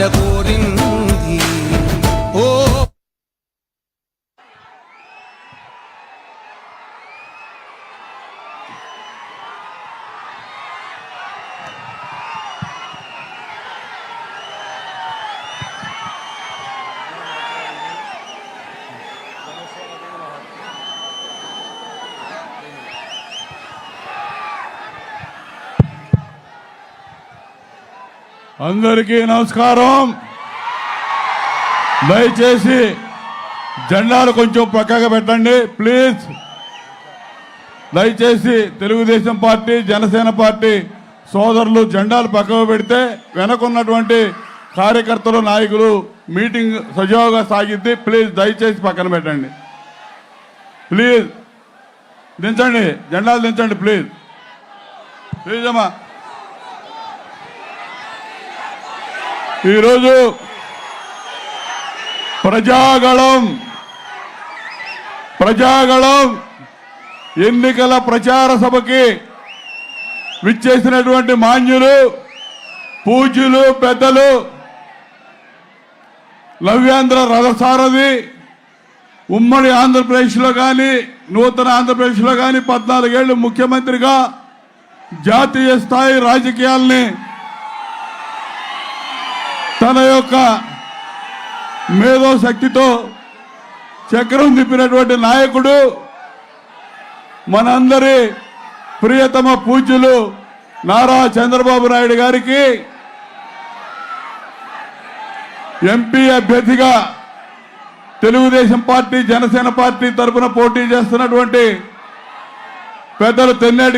മലകൂരിൻ అందరికీ నమస్కారం. దయచేసి జెండాలు కొంచెం పక్కగా పెట్టండి ప్లీజ్. దయచేసి తెలుగుదేశం పార్టీ జనసేన పార్టీ సోదరులు జెండాలు పక్కకు పెడితే వెనకున్నటువంటి కార్యకర్తలు నాయకులు మీటింగ్ సజావుగా సాగిద్ది. ప్లీజ్ దయచేసి పక్కన పెట్టండి. ప్లీజ్. దించండి. జెండాలు దించండి ప్లీజ్. ప్లీజ్ అమ్మా. ఈరోజు ప్రజాగళం ప్రజాగళం ఎన్నికల ప్రచార సభకి విచ్చేసినటువంటి మాన్యులు పూజ్యులు పెద్దలు లవ్యాంధ్ర రథసారథి ఉమ్మడి ఆంధ్రప్రదేశ్లో కానీ నూతన ఆంధ్రప్రదేశ్లో కానీ పద్నాలుగేళ్ళు ముఖ్యమంత్రిగా జాతీయ స్థాయి రాజకీయాల్ని తన యొక్క మేధో శక్తితో చక్రం తిప్పినటువంటి నాయకుడు మనందరి ప్రియతమ పూజ్యులు నారా చంద్రబాబు నాయుడు గారికి ఎంపీ అభ్యర్థిగా తెలుగుదేశం పార్టీ జనసేన పార్టీ తరఫున పోటీ చేస్తున్నటువంటి పెద్దలు తెన్నేటి